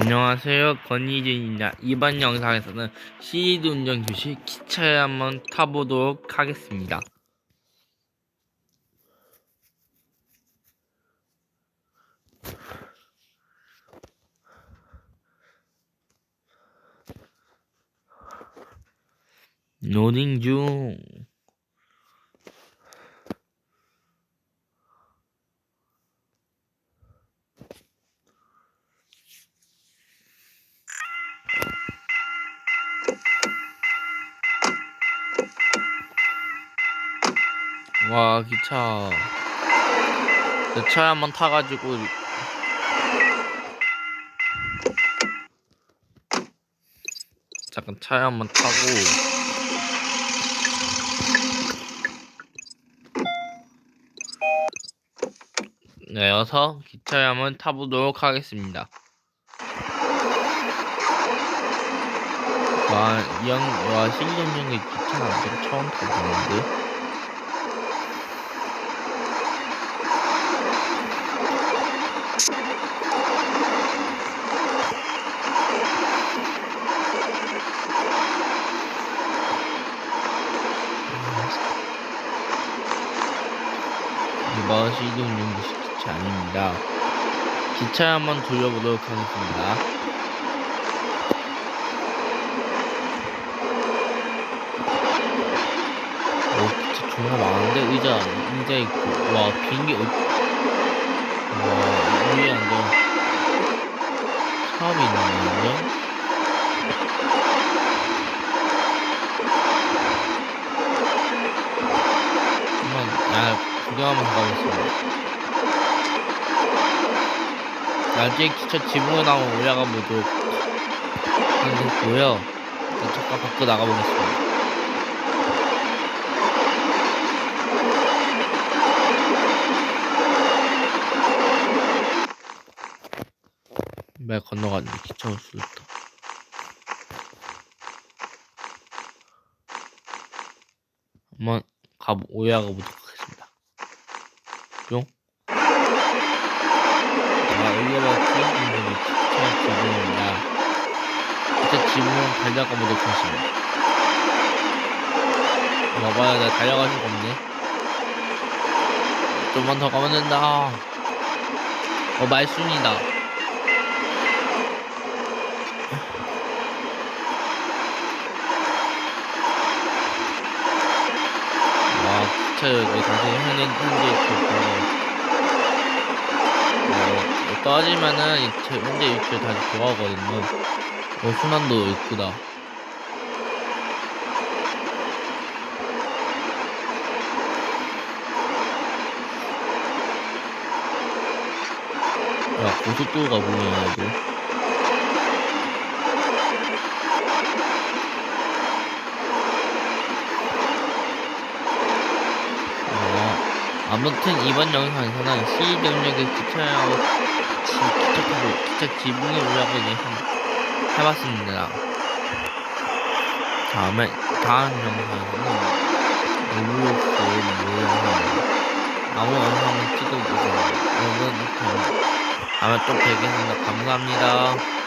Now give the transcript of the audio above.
안녕하세요. 권희진입니다. 이번 영상에서는 시리드 운전 교실 기차에 한번 타보도록 하겠습니다. 로딩 중 와 기차. 내 차에 한번 타가지고. 잠깐 차에 한번 타고. 내어서 기차에 한번 타보도록 하겠습니다. 와, 이 형, 와, 신경영의 기차 완전 처음 타보는데? 시드 운전기식 기차 아닙니다. 기차 한번 돌려보도록 하겠습니다. 오, 기차 존나 많은데? 의자, 의자 있고, 와, 비행기, 어... 와, 위에 앉아. 사업이 있는 건데? 한번, 야, 구경 한번 가보겠습니다. 나중에 기차 지붕에 올라가 보도록 하겠고요. 자, 잠깐 밖으로 나가보겠습니다. 매 건너가는데 기차 올 수도 있다. 한번 가 올라가 보도 뿅. 아, 여기가 기억분들이 기차 지붕입니다. 기차 지붕 달려가 보도록 하겠습니다. 봐봐요, 달려갈 수가 없네. 좀만 더 가면 된다. 어, 말순이다. 와, 기차 여기 다시 현재, 현재 있고, 어, 떠지면은 이 제- 현재 위치에 다시 돌아가거든요. 어, 순환도 이쁘다. 야, 고속도로가 뭐냐, 이거. 어, 아무튼 이번 영상에서는 시드 운전기 기차하고 타고 기차 지붕에 올라가기 한, 해봤습니다. 다음에 다음 영상에서는 로블록스 모양을 아무 영상을 찍어보고 여러분 다음에 또 뵙겠습니다. 감사합니다.